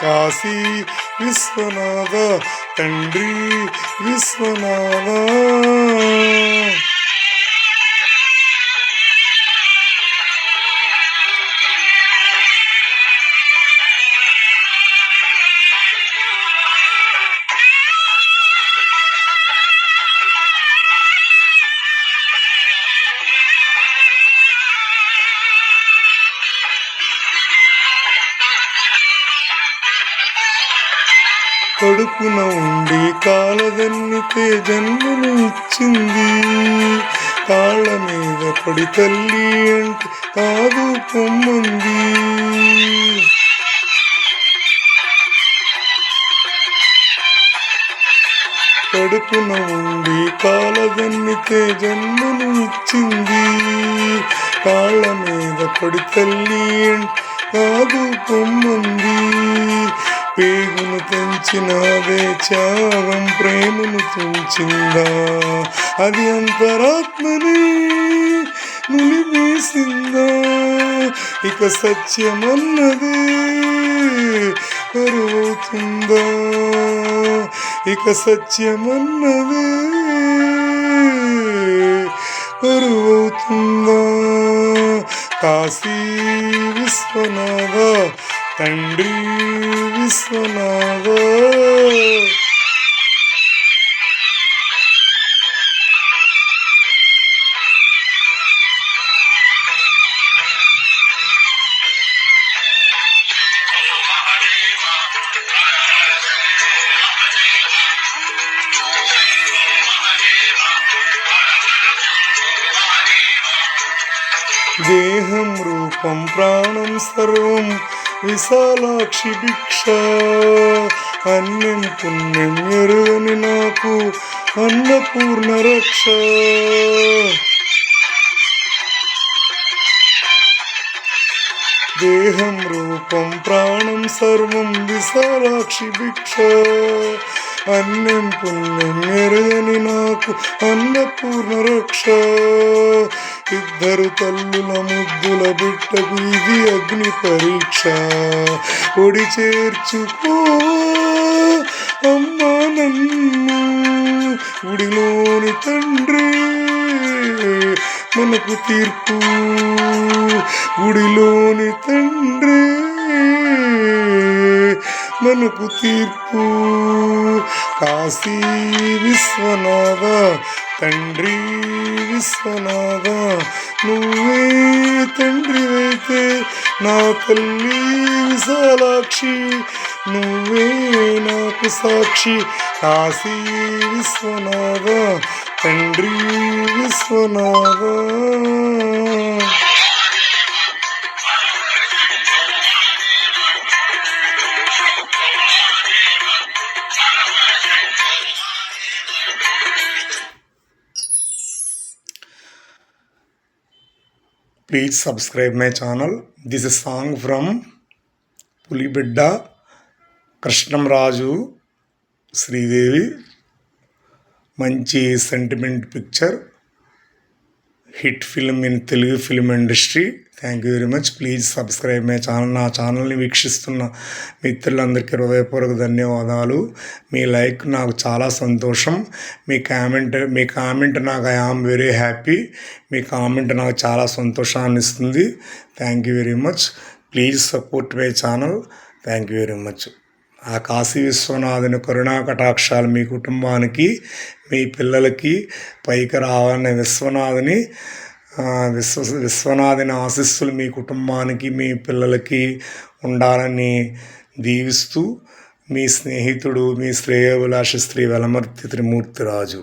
కాశీ విశ్వనాథ తండ్రి విశ్వనాథ కడుపున ఉండి కాలదన్నితే జన్మను ఇచ్చింది. కాళ్ళ మీద పడి తల్లి అంటే కాదు పొమ్మంది. కడుపున ఉండి కాలదన్నితే జన్మను ఇచ్చింది. కాళ్ళ మీద పడి తల్లి అంటే కాదు పొమ్మంది. పేగును తెంచినదే త్యాగం ప్రేమను తుంచిందా? అది అంతరాత్మని నులిమేసిందా ఇక సత్యమన్నదే కరువుతుందా ఇక సత్యమన్నదే కరువుతుందా కాశీ విశ్వనాథ తండ్రి విశ్వనాథ దేహం రూపం ప్రాణం సర్వం విశాలాక్షి భిక్ష. అన్నం పుణ్యం ఎరుగని నాకు అన్నపూర్ణ రక్ష. దేహం రూపం ప్రాణం సర్వం విశాలాక్షి భిక్ష. అన్నం పుణ్యం ఎరుగని నాకు అన్నపూర్ణ రక్ష. ఇద్దరు తల్లుల ముద్దుల బిడ్డకు ఇది అగ్ని పరీక్ష. ఒడి చేర్చుకో అమ్మా నన్ను. గుడిలోని తండ్రి మనకు తీర్పు. గుడిలోని తండ్రి. మనకు తీర్పు. కాశీ విశ్వనాథ తండ్రి విశ్వనాథ నువ్వే తండ్రి అయితే నా తల్లి విశాలాక్షి నువ్వే నాకు సాక్షి. కాశీ విశ్వనాథ తండ్రి Vishwanatha. Please subscribe my channel this is song from Pulibidda Krishnamraju Sridevi మంచి sentiment picture hit film in Telugu film industry. Thank you very much please subscribe my channel నా ఛానల్ని వీక్షిస్తున్న మిత్రులందరికీ హృదయపూర్వక ధన్యవాదాలు. మీ లైక్ నాకు చాలా సంతోషం. మీ కామెంట్ మీ కామెంట్ నాకు ఐ ఆమ్ వెరీ హ్యాపీ మీ కామెంట్ నాకు చాలా సంతోషాన్ని ఇస్తుంది. Thank you very much please support my channel thank you very much ఆ కాశీ విశ్వనాథుని కరుణా కటాక్షాలు మీ కుటుంబానికి మీ పిల్లలకి పైకి రావాలనే విశ్వనాథుని విశ్వ విశ్వనాథుని ఆశీస్సులు మీ కుటుంబానికి మీ పిల్లలకి ఉండాలని దీవిస్తూ మీ స్నేహితుడు మీ శ్రేయోభిలాష శ్రీ వెలమర్తి త్రిమూర్తిరాజు.